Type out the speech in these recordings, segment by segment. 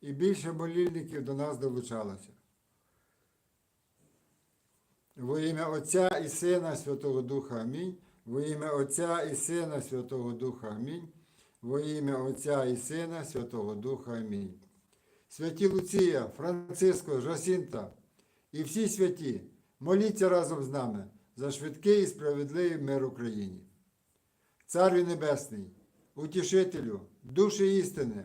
і більше молільників до нас долучалося. Во ім'я Отця і Сина Святого Духа Амінь. Во ім'я Отця і Сина Святого Духа Амінь. Во ім'я Отця і Сина Святого Духа Амінь. Святі Луція, Франциско, Жасінта і всі святі, моліться разом з нами за швидкий і справедливий мир Україні. Царю Небесний, утішителю, душі істини,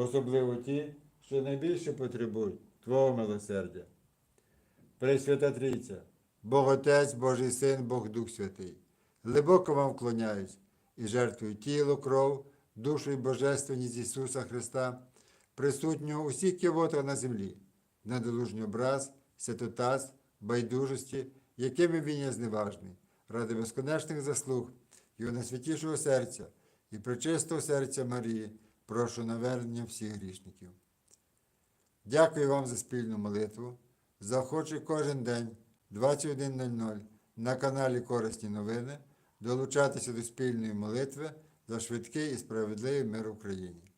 особливо ті, що найбільше потребують Твого милосердя. Пресвята Трійця, Бог Отець, Божий Син, Бог Дух Святий, глибоко вам вклоняюсь і жертвую тіло, кров, душу і божественність Ісуса Христа, присутнього у всіх кивотах на землі, недолужній образ, святотаз, байдужості, якими він є зневажний, ради безконечних заслуг Його найсвятішого серця і пречистого серця Марії, прошу навернення всіх грішників. Дякую вам за спільну молитву. Заохочую кожен день 21.00 на каналі Корисні новини долучатися до спільної молитви за швидкий і справедливий мир в Україні.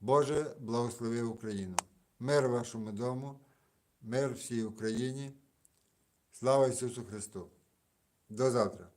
Боже, благослови Україну! Мир вашому дому, мир всій Україні. Слава Ісусу Христу! До завтра!